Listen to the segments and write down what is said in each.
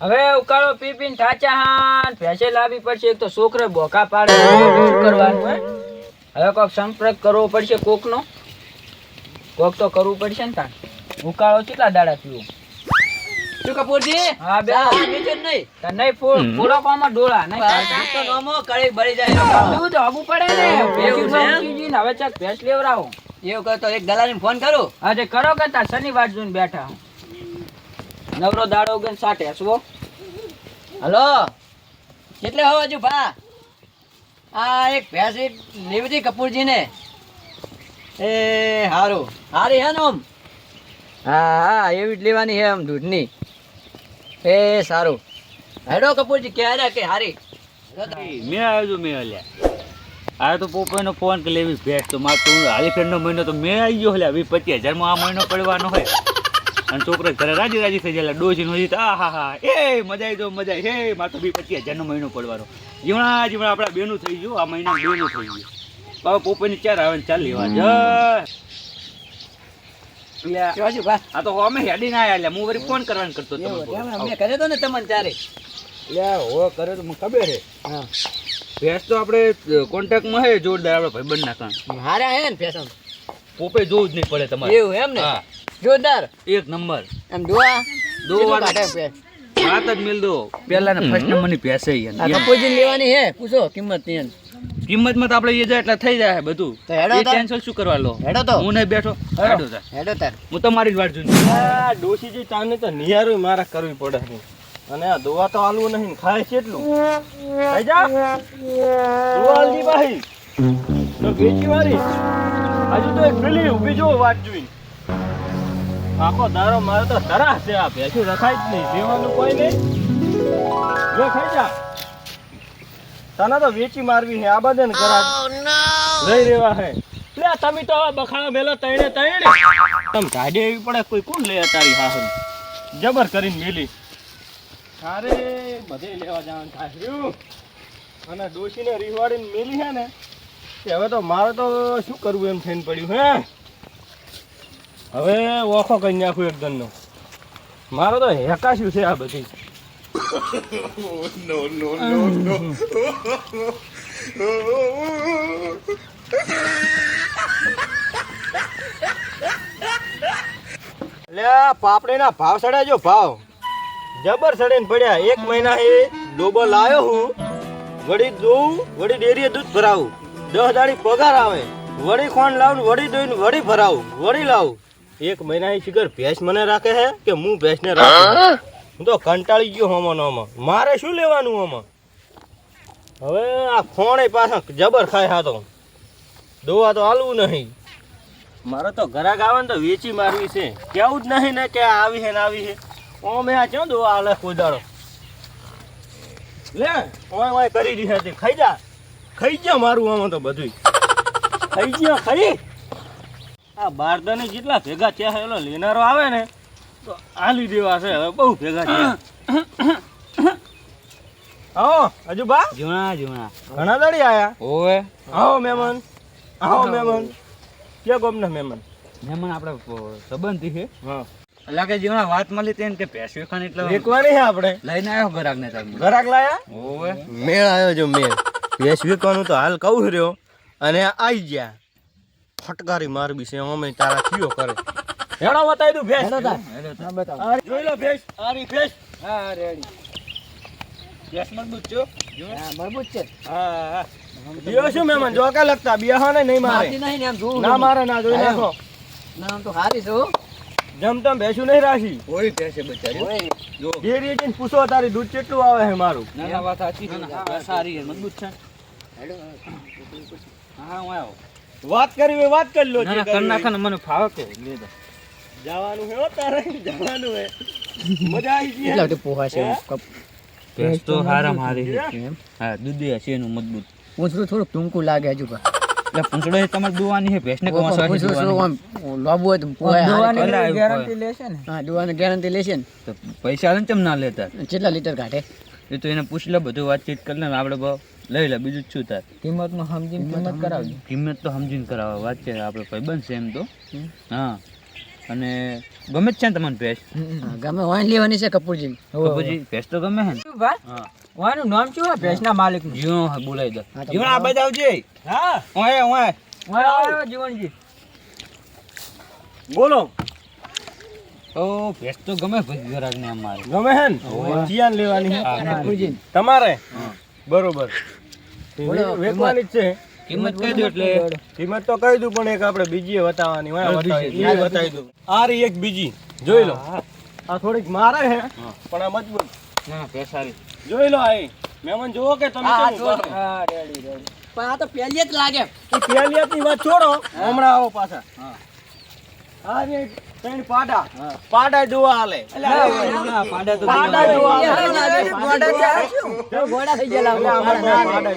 હવે ઉકાળો પી પીને થાચા હાન. ભેંસે લાવી પડશે એક તો છોકરે બોકા પાડે શું કરવાનું હે? હવે કોક સંપર્ક કરવો પડશે કોકનો. કોક તો કરવું પડશે ને તાણ. ઉકાળો કેટલા દાડા પીવો શું કપૂરજી? હા બે ચા નહીં. તાર નહીં ફૂલ પૂરો કોમાં ડોળા નહીં તો નોમો કળી બળી જાય એનો તો હબુ પડે ને. એવું? ભેંસી ને હવે ચાક ભેંસ લેવરાવો એવું કહો તો એક દલાલીને ફોન કરું. આજે કરો કે તાર શનિવાર જોઈને બેઠા નવરો દાડો ઉગન સાટે, હસવો. હલો? કેટલે હો હજુ ભા? આ એક ભેંસી હતી કપૂરજીને. એ, હારું. હારી હે ને ઓમ? હા હા, એવી જ લેવાની છે આમ દૂધની. એ, સારું. હેડો કપૂરજી ક્યારે કે હારી? મેં આવ્યો મેં અલ્યા. આ તો પોપાઈનો ફોન કે લેવી ભેટ તો મારે તું હાલી ફેરનો મહિનો તો મેં આવી ગયો એટલે વીસ પચીસ હજારમાં આ મહિનો પડવાનો હોય. અને છોકરો ઘરે રાજી રાજી થઈ જાય ડોજી નો આ હા હા. એ મજા આવી તો મજા હે મારે તો વીસ પચીસ હજારનો મહિનો પડવાનો. જીવણા જીવણા આપણા બેનું થઈ ગયું. આ મહિના બેનું થઈ ગયું. બાબા પોપાઈની ચાર આવે ને ચાલ લેવા. આ તો અમે હેડી ના આવ્યા હું ફોન કરવાનું કરતો હતો એવું તમને. એમ, મેં કર્યો તો ને તમને લે હો કરે તો મને ખબર છે. હા ભેંસ તો આપણે કોન્ટેક્ટમાં હે જોરદાર આપણે ભાઈબંધ ના કાન હારા હે ને ફેશન પોપે જોવું જ નહીં પડે તમારે. એવું એમ ને? જોરદાર. એક નંબર. એમ દોવા દો કાઢે? વાત જ મિલ દો. પેલા ને ફર્સ્ટ નંબરની પેસે છે આ કપૂરજીને લેવાની હે પૂછો કિંમતની. કિંમતમાં તો આપણે એ જાય એટલે થઈ જાય બધું. તો હેડો તાર. ટેન્શન શું કરવા લો? હેડો તો. હું નહીં બેઠો? હેડો. તાર. હેડો તાર. હું તમારી જ વાટ જોઈને આ ડોશીજી તાને તો નિયારું મારા કરવી પડે છે. અને આ દોવા તો આલુ નહીં ખાય ખાય એટલું. ખાઈ જા. દોવાલજી ભાઈ. તો વેચી વાળી હજુ તો એક પેલી ઊભી જો વાત જોઈને. આખો દારો મારે તો તરાસ છે આ ભેંસું રખાય જ નહીં. જીવવાનું કોઈ નહીં. જો ખાઈ જા. તને તો વેચી મારવી છે. આ બધાને કરા લઈ રેવા હે લે તમે તો બખાડા મેલો તૈણે તૈણે. તમ ગાડી એવી પડે કોઈ કોણ લે તારી હાહન? જબર કરીને મેલી. અરે બધે લેવા જવાનું થાય. અને ડોશીને રીવાડીને મેલી છે ને. હવે તો મારે તો શું કરવું એમ થઈને પડ્યું હે? હવે ઓખો કરી નાખું એકદમનો મારો મારે તો હેકાશ્યું છે આ બધી. એટલે આ પાપડીના ભાવ સડ્યા જો ભાવ. જબર સડીને પડ્યા. એક મહિના એ ડોબો લાવ્યો હું. વળી દોઉં વળી ડેરીએ દૂધ ભરાવું. દસ દાડી પગાર આવે. વળી ખોંડ લાવું વળી દોઈને વળી ભરાવું. વળી લાવું. એક મહિના એ શિખર ભેંસ મને રાખે છે કે હું ભેંસને રાખું? હું તો કંટાળી ગયો હોમો આમાં મારે શું લેવાનું આમાં હવે આ ખોણે પાછા જબર ખાય હા તો. દોવા તો હાલવું નહીં. મારે તો ઘરાક આવે ને તો વેચી મારવી છે. કેવું જ નહીં ને કે આવી છે ને આવી છે. ઓ મેં આ ક્યાં દોવા હાલે કોદાળો લે, ઓય ઓય કરી દીધી હતી. ખાઈ જા. ખાઈ જા મારું આમાં તો બધું ખાઈ જા, ખાઈ. આ બારદાને જેટલા ભેગા થયા છે એલો લેનારો આવે ને તો આલી દેવા છે હવે બહુ ભેગા થયા. આવો હજુ બા જીવણા જીવણા ઘણા દડી આયા? ઓવે. આવો મહેમાન આવો મહેમાન કે ગમના મહેમાન મહેમાન આપણે સંબંધી છે. હા. એટલે કે જીવણા વાત મળી તેને કે ભેંસ ખાન એટલે વેકવાની છે આપણે લઈને આવ્યો ઘરાક ને તમે ઘરાક લાયા? ઓવે. મેળ આવ્યો જો મેળ. ભેંસ વેકવાનું તો હાલ કહું રહ્યો. અને આઈ ગયા. ફટકારી મારબી છે અમે તારા થયો કરે. હેડો બતાવી દઉં ભેંસ. હેડો બતાવો. આ જોઈ લો ભેંસ. આરી ભેંસ. હા રેડી. ભેંસ મજબૂત છો હા. મજબૂત છે. હા હા. બીઓ શું મહેમાન? જો કે લગતા બિયા ને નહીં મારે. નહીં ને આમ જોવું. ના મારે ના જોઈ. નાખો. ના આમ તો હારી છું જમતમ જમ ભેંસું નહીં રાખી. ઓય ભેંસે બચારી ઓય. જો. ડેરી જઈને પૂછો તારી દૂધ કેટલું આવે છે મારું? ના ના વાત સાચી છે. સારી છે મજબૂત છે. હેડો. હા હું આવ્યો વાત કરવી હોય વાત કરી લો ના કર નાખો ને મને ફાવે કે લે જવાનું હે તારે જવાનું હે. મજા આવી ગઈ એટલે પોહા છે કપ ભેંસ તો હારા મારી છે એમ. હા દૂધી હશે એનું મજબૂત. પૂંછડું થોડુંક ટૂંકું લાગે હજુ પણ. એટલે પૂંછડો એ તમારે દોવાની છે ભેંસને કોમાં પૂંછડું દોવાની. લાંબુ હોય તો પોહા દોવાની ગેરંટી લેશે ને. હા દોવાની ગેરંટી લેશે ને. તો પૈસા ને ચમ ના લેતા? કેટલા લીટર કાઢે એ તો એને પૂછ લે બધું વાતચીત કરી લે ને આપણે બહુ લઈ લે બીજું શું તાર કિંમતમાં સમજીને કિંમત કરાવજો. કિંમત તો સમજીને કરાવે વાતચીત આપણે ભાઈ બનશે એમ તો. હા. અને ગમે જ છે ને તમને ભેંસ? હા, ગમે હોય લેવાની છે કપૂરજી કપૂરજી ભેંસ તો ગમે છે ને? હા. વાનું નામ શું છે ભેંસના માલિકનું? જીવો હા, બોલાવી દો. જીવણ આ બાજુ આવજે. હા. ઓય ઓય. ઓય, ઓય, જીવણજી બોલો. તો ભેંસ તો ગમે ભાઈ અમારે. ગમે હે ને? ચિયાન લેવાની હે? હા, કપૂરજી તમારે? બરોબર. વેચવાની જ છે. કિંમત કહી દો એટલે. કિંમત તો કહી દઉં પણ એક આપણે બીજી બતાવવાની હોય બતાવી દઉં. આ રહી એક બીજી. જોઈ લો. આ થોડીક મારે હે. પણ આ મજબૂત. ના જોઈ લો આ. મહેમાન જુઓ કે તમે કેમ હા રેડી રેડી પણ આ તો પહેલી જ લાગે. પહેલી વાત છોડો. હમણાં આવો પાછા. હા. આ ત્રણ પાડા. પાડા જોવા હાલે. પાડા તો પાડા જોવા હાલે. થઈ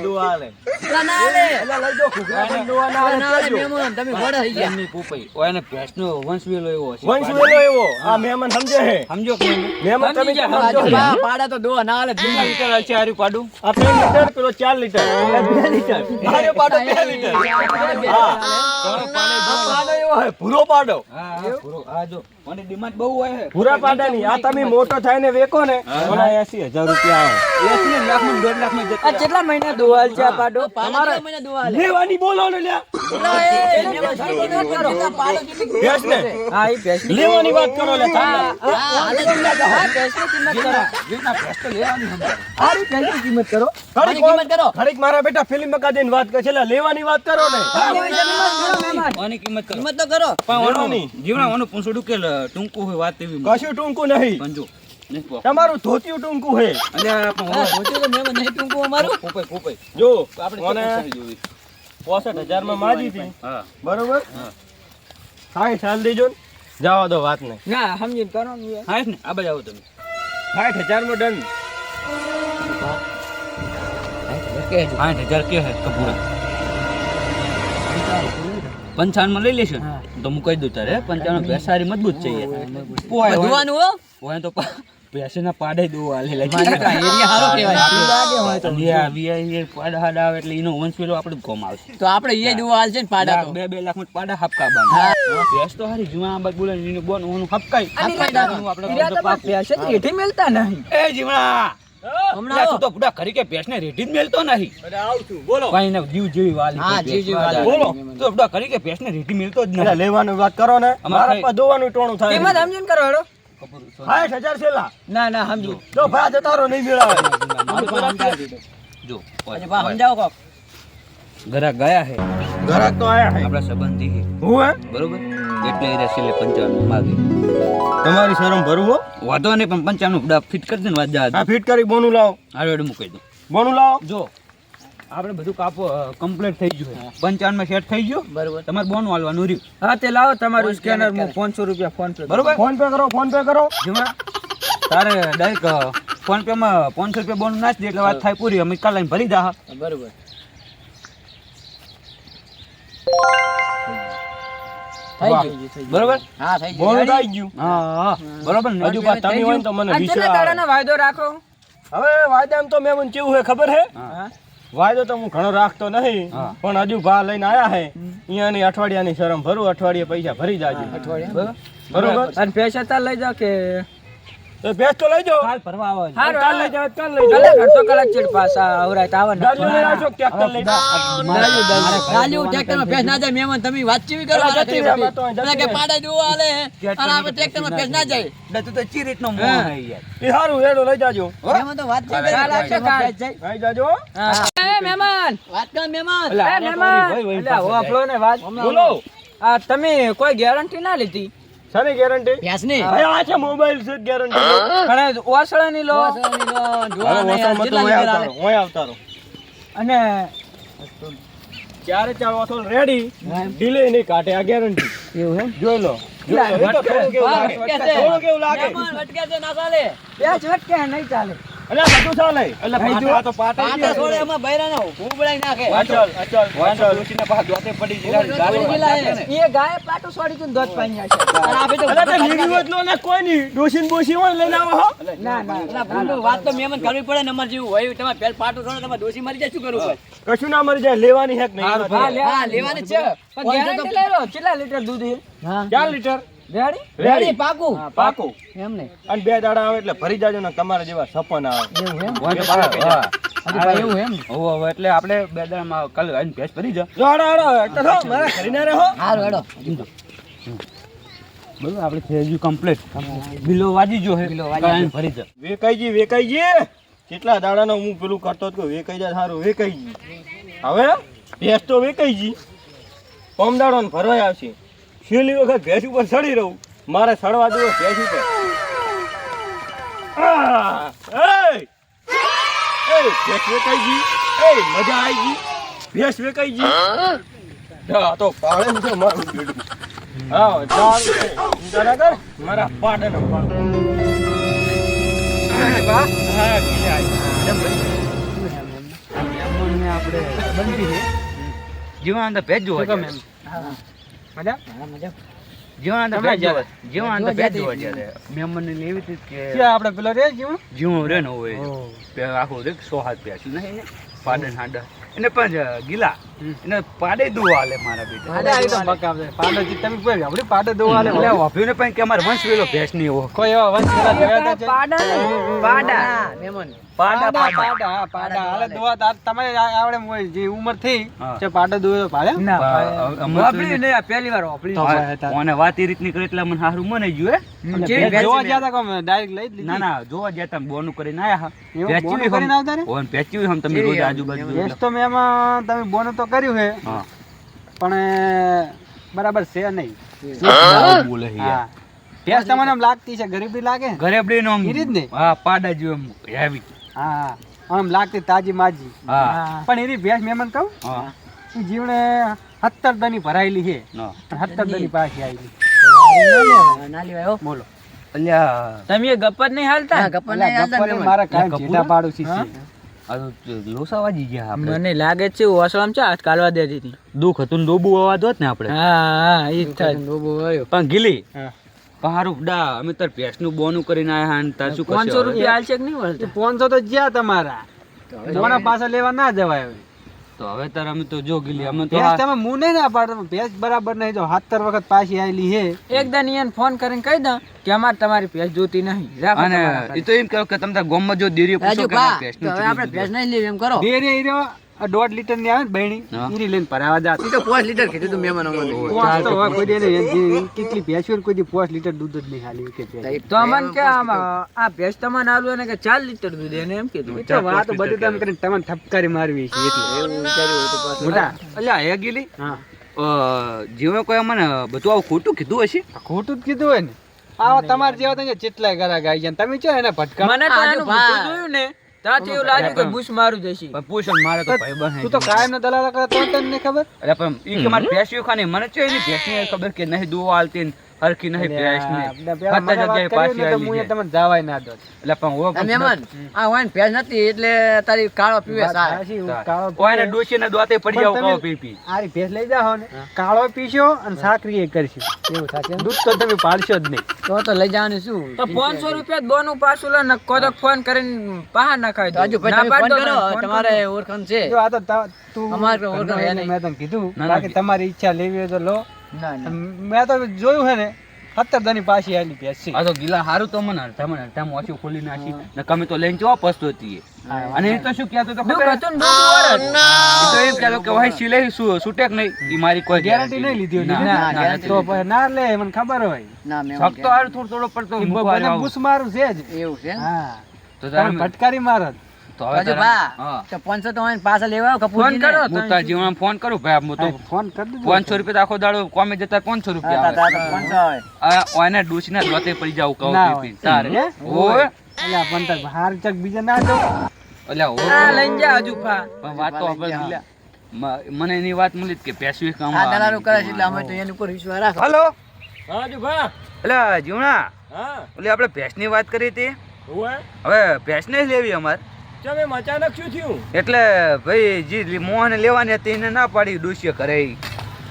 જોવા હાલે. ના હાલે. એટલે લઈ જાઓ ઘૂઘરા જોવા ના હાલે હાલે, મહેમાન, તમે ગોળા થઈ ગયા. એમની પોપઈ ઓય એને ભેંસનો વંશ વેલો એવો છે. વંશ વેલો એવો. આ મહેમાન સમજે હે. સમજો કે મહેમાન તમે કેમ સમજો. પાડા તો દોવા ના હાલે કેટલા લીટર પાડું? આ લીટર પેલો ચાર લીટર. એટલે લીટર. મારે પાડો બે લીટર. હા. પાડો એવો હે ભૂરો પાડો. હા પૂરો આ જો મને ડિમાન્ડ બહુ હોય છે. ભૂરા પાડાની આ તમે મોટો થાય ને વેકો ને ઓલા એસી હજાર રૂપિયા આવે. જતો આ કેટલા મહિના દોવાલ છે આ પાડો? પાડા મહિના દોવા લેવાની બોલો ને લ્યા. ભેંસ હા એ ભેંસ લેવાની વાત કરો લે હા હા, ભેંસની કિંમત કરો. જેના ભેંસ તો લેવાની સમજાય. સારી ભેંસની કિંમત કરો. ખરી કિંમત કરો. ખરી મારા બેટા ફિલ્મ બકા વાત કરે છે લે, લેવાની વાત કરો ને. આની કિંમત કરો કિંમત તો કરો. પણ ઓનો જીવણા ઓનો પૂંછડું કે લ- ટૂંકું હોય વાત એવી કશું ટૂંકું નહીં. પણ જો નહીં કહો. તમારું ધોતિયું ટૂંકું હે ઓલો તો મહેમાન નહીં ટૂંકું અમારું. પોપઈ પોપઈ જો આપણે પોસઠ હજારમાં માજી હતી. બરોબર? હા. સાઠ સાલ દેજો ને. જવા દો વાત ને ના સમજીને કરો ને યાર. હા ને. આ બધા આવો તમે. સાઠ હજારમાં ડન. સાઠ હજાર કે હે કપૂરા. પંચાવનમાં લઈ લેશું તો હું કહી દઉં તારે પંચાવન ભેંસ સારી મજબૂત. છે હોય તો ભેંસના પાડે હાલે લાગે હાડા આવે એટલે એનો વંશ પેલો આપણે કોમ આવશે. તો આપણે એ દોવા હાલ છે ને પાડા બે બે લાખમાં પાડા હપકા બાંધે. ભેંસ તો હારી જુવા બોલે એનું બોન ઓનું તો- નાખવાનું આપણે. ભેંસ મેલતા નહીં. એ જીવણા! હમણાં તું તો બુડા કરી કે ભેંસને રેઢી જ મેલતો નહીં. અરે આવશું બોલો. કઈ ને જીવ જેવી વાલી હા, જીવ જેવી વાલી. બોલો. તો બુડા કરી કે ભેંસને રેઢી મેલતો જ નહીં. લેવાની વાત કરો ને અમારે મારા પર દોવાનું ટોણું થાય. થાય સમજીને કરો હેડો. સાઠ હજાર છેલ્લા. ના ના સમજો. જો ભા જતારો નહીં મેળાવે. જો અરે બા સમજાવો કોક. ઘરા ગયા હે. ઘરાક તો આયા હે. આપણા સંબંધી હે. હું હે? બરોબર? એટલે એ પંચાવન માગે તમારી શરમ ભરવું હો. વાંધો નહીં પણ પંચાવન બુડા ફિટ કરી દે ને વાત આ ફિટ કરી બોનું લાવો. હારું એડું મૂકી દઉં. બોનું લાવો. જો આપણે બધું કાપો કમ્પ્લીટ થઈ ગયું પંચાવનમાં સેટ થઈ ગયું? બરોબર. તમારે બોન વાલવાનું રહ્યું. હા તે લાવો તમારું સ્કેનર હું પાંચસો રૂપિયા ફોન પે બરોબર? ફોન પે કરો ફોન પે કરો. જીવણા તારે ડાયરેક્ટ ફોન પે માં પાંચસો રૂપિયા બોન નાખી દે એટલે વાત થાય પૂરી. અમે કાલ ભરી જા બરોબર. બરોબર? હા થઈ ગયું. થઈ ગયું. હા હા. બરોબર હજુ તમે હોય તો મને વિશ્વાસ કેટલા આવે. દાડાનો વાયદો રાખો. હવે વાયદામાં તો મેં મને કેવું ખબર હે? વાયદો તો હું ઘણો રાખતો નહીં પણ હજુ ભા લઈને આયા હે. અહીંયાની અઠવાડિયાની શરમ ભરું અઠવાડિયે પૈસા ભરી જાજો. બરોબર? અને પૈસા તાર લઈ જાવ કે ભેંસ તો લઈ જાઓ. કાલ ભરવા આવો છે. કાલ લઈ જાવ કાલ લઈ જાવ અડધો કલાક ચીડ પાસા આવરાય તો આવે ને ગાડીઓ લઈને ટ્રેક્ટર લઈ મારે ચાલ્યું ટ્રેક્ટરમાં ભેંસ ના જાય મેમન તમે વાત ચેવી કરો? પેલા આના જતી રહે, કે પાડે પાડા આલે. અને આપણે ટ્રેક્ટરમાં ભેંસ ના જાય. એટલે તું તો ચી રીતનો મોહ હા. હે યાર. એ હારું હેડો લઈ જાજો. મેમન તો વાત ચેવી કાલ આવશે કાલ. લઈ જાજો હા. એ મેમન. વાત કર મેમન. એ મેમન. એટલે પાસે વાપરો ને વાત બોલો. આ તમે કોઈ ગેરંટી ના લીધી? શાની ગેરંટી ભેંસની ભાઈ આ છે મોબાઈલ છે ગેરંટી પણ ઓસળાની લો. ઓસળાની લો, જોવાના યાર, વસણમાં ઓય? આવતારો. અને ચારે ચાર વાસણ રેડી ડીલે નહીં કાટે આ ગેરંટી એવું હે જોઈ લો. થોડું કેવું લાગે? વટકે છે. ના ચાલે. બે જ વટકે નહીં ચાલે. એટલે બધું ચાલે એટલે પાટા તો પાટા પાટા છોડે એમાં બૈરાને ઉભડાઈ નાખે. વાંચલ અચલ વાંચલ ઉચીને ડોશીના દોતે પડી. હે. એ ગાય પાટો છોડી તું દોત પાણી છે અને આપે તો એટલે તો નીકળ્યું નાખે. ને કોઈ ની ડોશીન બોશી હોય લઈને આવો હો. ના ના. અલા, ભૂંડું વાત તો મેમન કરવી પડે ને અમારે જેવું હોય તમારે પેલ પાટો છોડે તમારે ડોશી મરી જાય શું કરવું કશું ના મરી જાય લેવાની હેક નહીં. હા, લેવાની છે. પણ ગેરંટી લઈ લો. કેટલા લીટર દૂધ હે હા. ચાર લીટર. રેડી? રેડી. પાકું. પાકું. એમ નહીં અને બે દાડા આવે એટલે ફરી જાજો ને તમારા જેવા સપન આવે. એવું એમ? એવું એટલે આપણે બે દાડામાં કાલે આવીને ભેંસ ભરી જા. જો હાડો હાડો એક તો થો, મારા કરીને રહો. સારું હેડો બરોબર આપણે થઈ ગયું કમ્પ્લીટ બિલો વાજી જો હે. બિલો વાજી ભરી જા. વેકાઈજી વેકાઈજી. કેટલા દાડાનો હું પેલું કરતો હતો વેકાઈ જાય સારું વેકાઈજી. હવે ભેંસ તો વેકાઈજી. પમ દાડો ને ભરવાય આવશે. છેલ્લી વખત ભેંસ ઉપર ચડી રહું. મારે સડવા દેવો ભેંસ ઉપર. ભેંસ વેકાઈ ગઈ. એ મજા આવી ગઈ. ભેંસ વેકાઈજી હા તો પાડે છે મારું બેડું હા ચાલ કર. મારા પાડે નો પાડે. હા આપણે બંધી છે. જીવન અંદર ભેજ જોવા શું કામ જાય. મજા? મજા. જીવન તમે ભેજ જોવા જ્યારે? જીવન જોવા ભેજ. જોવા જાય મહેમાનને લેવી હતી કે ક્યાં આપણે પેલો રે જીવન? જીવન રે ને હોય. પે- આખું રે સો હાથ પ્યાસું નહીં ને પાડે ને હાંડા. એને પણ ગીલા. એને પાડે દુવા આલે મારા બેટા પાડે આવી તો બકાવ છે પાડે જી તમે કોઈ આપણે પાડે દોવા આલે. એટલે વાભીને પણ કે અમારે વંશ વેલો ભેંસ નહીં એવો કોઈ એવા વંશ પેલા જોયા તા? પાડા. પાડા. પાડા. પાડા પાડા પાડા. હાલે દોવા તા તમે આવડે મોય જે ઉંમર થઈ હા. છે પાડો દોયો પાડે. વાપરી નહીં પહેલી વાર વાપરી. તો ભાઈ હતા. મને વાત એ રીતની કરી એટલે મને હારું મને ગયું હે? એટલે જેવી ભેંસ ભેંસ જોવા ગયા તા કોમ ડાયરેક્ટ લઈ લીધી. ના ના જોવા ગયા તા બોનું કરીને આયા હા. એવું? ભેંસ બોનું ચીવી કરીને આવતા રે? ઓન ભેંસ હમ તમે રોજ આજુબાજુ એમ. તો મેં તમે બોનું તો કર્યું છે પણ બરાબર છે નહીં. બોલે યાર. તમને એમ લાગતી છે ગરીબી લાગે. ગરીબડી ને? હા પાડા જેવું એમ હેવી હા આમ લાગતી તાજી માજી. પણ એની ભેંસ મેમન કહું હા. જીવણે સત્તર દની ભરાયેલી છે. સત્તર દની પાછી આવી ના લેવાય બોલો તમે ગપ્પર નહીં હાલતા? હા, નહીં હાલતા મારા કાંઈ કપૂર? જેઠા છે. આ તો લોસા વાજી ગયા આપણે. મને લાગે છે ઓસળામ હાથ કાઢવા દેતી હતી. દુઃખ હતું ડોબુ અવાજ હોત ને આપણે. હા હા જ થાય. ડોબો આવ્યો પણ ગીલી હા. હારું ડા અમે તાર ભેંસનું બોનું કરીને આયા હા તાર શું કરશે પાંચસો હવે? રૂપિયા હાલશે કે નહીં વળતા? પોનસો તો જ્યાં તમારા. મોના પાસે લેવા ના જવાય હવે. તો હવે તાર અમે તો જો ગીલી અમે તો તમે મુને નહીં ના પાડો. ભેંસ બરાબર નહીં જો સત્તર વખત પાછી આવેલી હે. એક દન ઈયન ફોન કરીને કહી દઉં કે અમારે તમારી ભેંસ જોતી નહીં. રાખો અને એ તો એમ કહો કે તમે તાર ગામમાં જો દેરીએ પૂછો કે ભેંસ નહીં લેવી એમ કરો. દેરી રહ્યો, આ દોઢ લીટરની આવે ને બહેણી ઈરી લઈને ભરાવા જાત તો પાંચ લીટર કીધું તું મહેમાન પોંચ તો હોય કોઈ દે કેટલી ભેંસ હોય ને કોઈ દી પાંચ લીટર દૂધ જ નહીં હાલી કે તો અમને કે આમ આ ભેંસ તમને આલુ અને કે ચાર લીટર દૂધ એને એમ કીધું. તો વાત બધી તમે કરીને તમને ઠપકારી મારવી છે. એટલે મોટા અલ્યા હે ગીલી? હા. જીવે કોઈ અમને બધું આવું ખોટું કીધું હશે? ખોટું જ કીધું હોય ને. આવો તમારે જેવા તો કેટલાય ઘરાક આવી જાય તમે છો એને ભટકા મને તો. જોયું ને. ત્યાંથી એવું લાગ્યું કે બુશ મારું જશે પણ પૂછો મારે તો ભાઈ બહેન તું તો કાયમ દલાલ દલાલા કરે તો તને ખબર? અરે પણ ઈ કે મારે ભેંસ ખાની મને છે એની ભેંસની ખબર કે નહીં દુવા આલતી ને હરખી નહીં પ્યાસ ને બધા વાત જગ્યાએ ને પાછી હું આવી તમને જવાય ના દો એટલે પણ ઓ મેમન આ વાઈન પ્યાસ નથી એટલે તારી કાળો પીવે હું કાળો ઓયને ડોશી ને દોતે પડી જાવ કાળો પી પી. આરી ભેંસ લઈ જાઓ ને કાળો પીશો અને સાકરી એ કરશો. એવું સાચે દૂધ તો તમે પાડશો જ નહીં. તો તો લઈ જવાનું શું? તો પાંચસો રૂપિયા બોનું પાછું લે ને કો ફોન કરીને બહાર નખાવી તો હજુ ના ફોન કરો તમારે ઓળખાણ છે. જો આ તો તું અમારે ઓળખાણ હે નહીં. મેં તમને કીધું. ના, ના. બાકી તમારી ઈચ્છા લેવી હોય તો લો. ના ના મેં તો જોયું હે ને સત્તર દની પાછી આલી પેસી આ તો ગિલા હારું તો મને અડધા મને અડધા મોચું ખોલી નાખી. ને કમે તો લઈને જવા પસ્તો હતી અને એ તો શું કહેતો તો ખબર? હતું ને? એ તો એમ કહેતો કે ભાઈ સિલાઈ શું છૂટેક નહીં. ઈ મારી કોઈ ગેરંટી નહીં લીધી હોય ના, તો પછી ના લે મને ખબર હોય. ના મેં ફક્ત હારું થોડો થોડો પડતો જાવ. બુસ મારું છે જ. એવું છે હા. તો તમે તારે પાંચસો પાછા લેવા ફોન કપૂરજીને. કરો હું તાર જીવનમાં ફોન કરું ભાઈ હું તો હા, ફોન કરી દીધો પાંચસો રૂપિયા તો આખો દાડો કોમે જતા પાંચસો રૂપિયા તા- તા- આવે. તા પાંચસો આવે. આ ઓયના ડોશીના દોતે પડી જાવ કહું ના હાર ચક બીજા ના દો અલ્યા લઈને જા હજુ પણ વાત તો મને એની વાત મળી કે પેસવી કામ આ દલાલો કરે છે એટલે અમે તો એની ઉપર વિશ્વાસ રાખો. હલો? હા જી એટલે જીવણા. હા. ઓલી આપણે ભેંસની વાત કરી હતી. હવે. ભેંસ નહીં લેવી અમારે. ચમ અચાનક શું થયું? એટલે ભાઈ જી મોહને લેવાની હતી એને ના પાડી ડોશીએ કરે.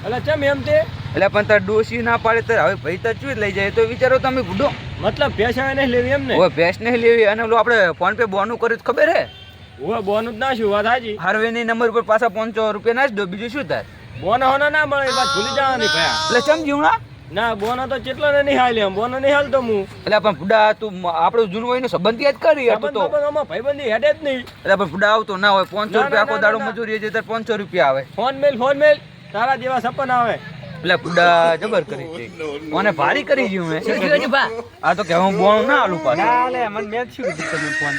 એટલે ચમ એમ તે? એટલે પણ તાર ડોસી ના પાડે તો હવે ભાઈ તો ચૂજ લઈ જાય. તો વિચારો તમે બુડો મતલબ પૈસા નહીં લેવી એમ ને હવે ભેંસ નહીં લેવી. અને ઓલું આપણે ફોન પે બોનું કર્યું તો ખબર હે? ઓવે બોનું જ ના શું? વાત હાજી હાર્વેની નંબર પર પાછા પાંચસો રૂપિયા ના જ દો. બીજું શું થાય? બોનો હોના ના મળે એ વાત ભૂલી જવાની ભાઈ એટલે ચમ જીવણા? ના બોનો તો ચેટલો ને નહીં હાલ્યો બોનો નહીં હાલતો હું એટલે પણ ફુડા તું આપણું જૂનો હોય સંબંધી જ કરી હતો સંબંધ તો. આમાં ભાઈબંધી હેડે જ નહીં. એટલે પણ ફુડા આવતો ના હોય પાંચસો ના, ના, રૂપિયા આખો દાડો મજૂરી છે ત્યારે પાંચસો રૂપિયા આવે. ફોન મેલ ફોન મેલ તારા જેવા સપન આવે. એટલે ફુડા જબર કરી છે. મને ભારી કરી ગયું મેં? આ તો કે હું બોણ ના આલું પાછું. મને મેં શું કીધું તમે ફોન?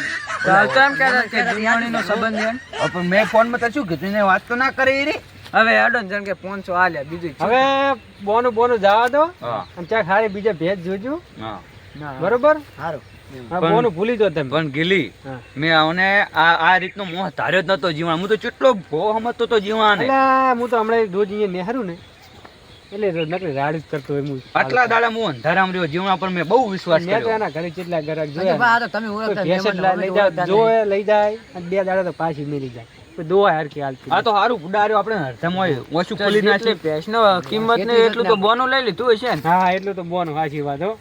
જૂનવાણીનો સંબંધ છે. હવે પણ મેં ફોનમાં તો શું કીધું? વાત તો ના કરી રે. હવે આડો જણ કે પાંચસો આલ્યા બીજું હવે બોનું બોનું જવા દો અને ચાક હારે બીજા ભેજ જોજો. હા. બરોબર? સારું બોનું ભૂલી તમે. પણ ગીલી મેં આવને આ આ રીતનો મોહ ધાર્યો જ નતો જીવન હું તો કેટલો ભો હમતો તો જીવાને હું તો હમણાં રોજ અહીંયા નેહરું ને. એટલે નકરી રાડ જ કરતો હોય હું આટલા દાડા હું અંધારામ રહ્યો. જીવન પર મેં બહુ વિશ્વાસ મેં કર્યો. એના ઘરે કેટલા ગરાક જોયા. ભા આ તો તમે ઓળખતા ભેંસ જ મહેમાનને લઈ જાય જોવે લઈ જાય અને બે દાડા તો પાછી મેલી જાય. દોવા હાલતી આ તો સારું આપણે. હરથેમાં ઓછું ખોલી નાખી. ભેંસનો કિંમત ને એટલું તો બોનું લઈ લીધું હશે ને. હા એટલું તો બોનું સાચી વાત હો.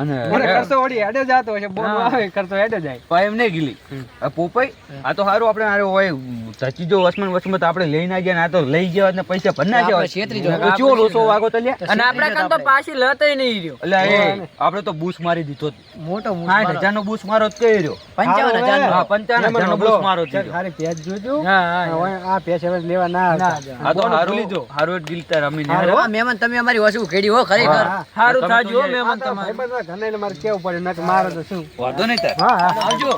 અને મને વળી હેડે જાતો હશે બોનું આવે ખર્ચો હેડે જાય. પણ એમ નહીં ગીલી. આ પોપાઈ આ તો સારું આપણે હારે હોય ધચી જો વસમાં વસમાં આપણે લઈને આવી ગયા આ તો લઈ ગયા ને પૈસા ભરના આપણે છેતરી હોય. જવાય. લોસો વાગો તો લ્યા. અને આપણા કામ તો પાછી લતય નહીં રહ્યો. એટલે એ આપણે તો બૂસ મારી દીધો મોટો નો બૂસ મારો જ કહી રહ્યો. પંચાવન હારું હજાર હવે. હા પંચાવન હજાર નો બૂસ મારો જ ચાલ દીધો. હારી ભેજ જોજો. હા હા આ ભેંસ હવે લેવા ના આવતા. આ તો હારું હારું ગીલતા રમીને. હા મહેમાન તમે અમારી વસ્તુ ખેડી હો ખરેખર. હા. સારું થાજો મહેમાન તમારે. ઘરને મારે કેવું પડે નક મારે તો શું? વાંધો નહીં હા હા. આવજો.